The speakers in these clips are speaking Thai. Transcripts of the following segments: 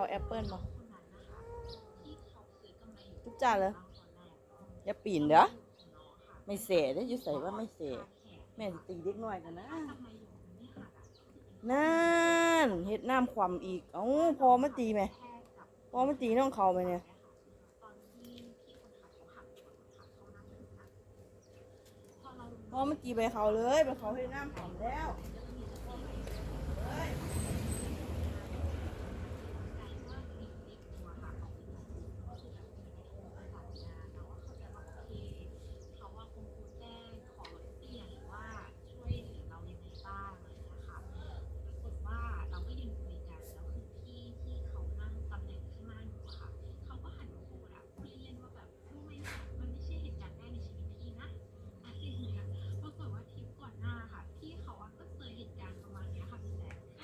เขาแอปเปิลมาทุกจานเลยอย่าปีนเด้อไม่เสียได้ยุใส่ว่าไม่เสียแม่ตีเล็กน้อยกันนะนั่นเฮ็ดน้ำความอีกโอ้พอมาตีไหมพอมาตีน้องเขาไหมเนี่ยพอมาตีไปเขาเลยไปเขาเฮ็ดน้ำหอมแล้ว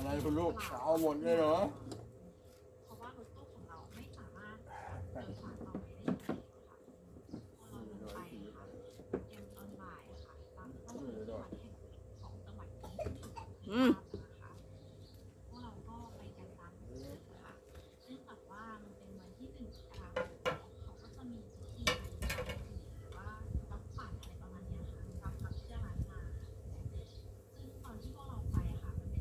อะไรคุณลูกเอาหมดเลยเหรอ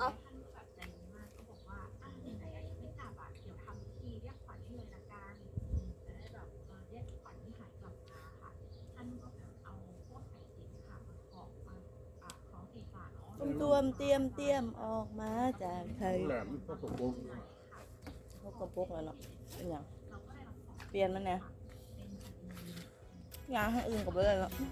ท่านแบบใจดีมากก็บอกว่าอะไหนยังไม่กลับอะเดี๋ยวทำพิธีเรียกขวัญให้เลยละกันจะได้แบบเออเรียกขวัญที่หายกลับมาค่ะ ท่านก็แบบเอาพวกไข่ดิบค่ะมาขอบมาอะคล้องศีรษเนาะตุ้มตวมเตรียมเตรียมออกมาจากไทยแหลมพรสงฆ์พวกกระปุกแล้วเนาะเป็นยังเปลี่ยนมันเนี่ยงานให้อื่นกับเลยเนาะ อื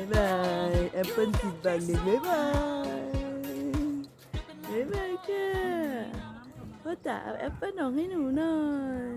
ายบายแอปเปิลกินบางหนึ่งบายบายบายบายค่ะพ่อจ๋าแอปเปิลน้องให้หนูหน่อย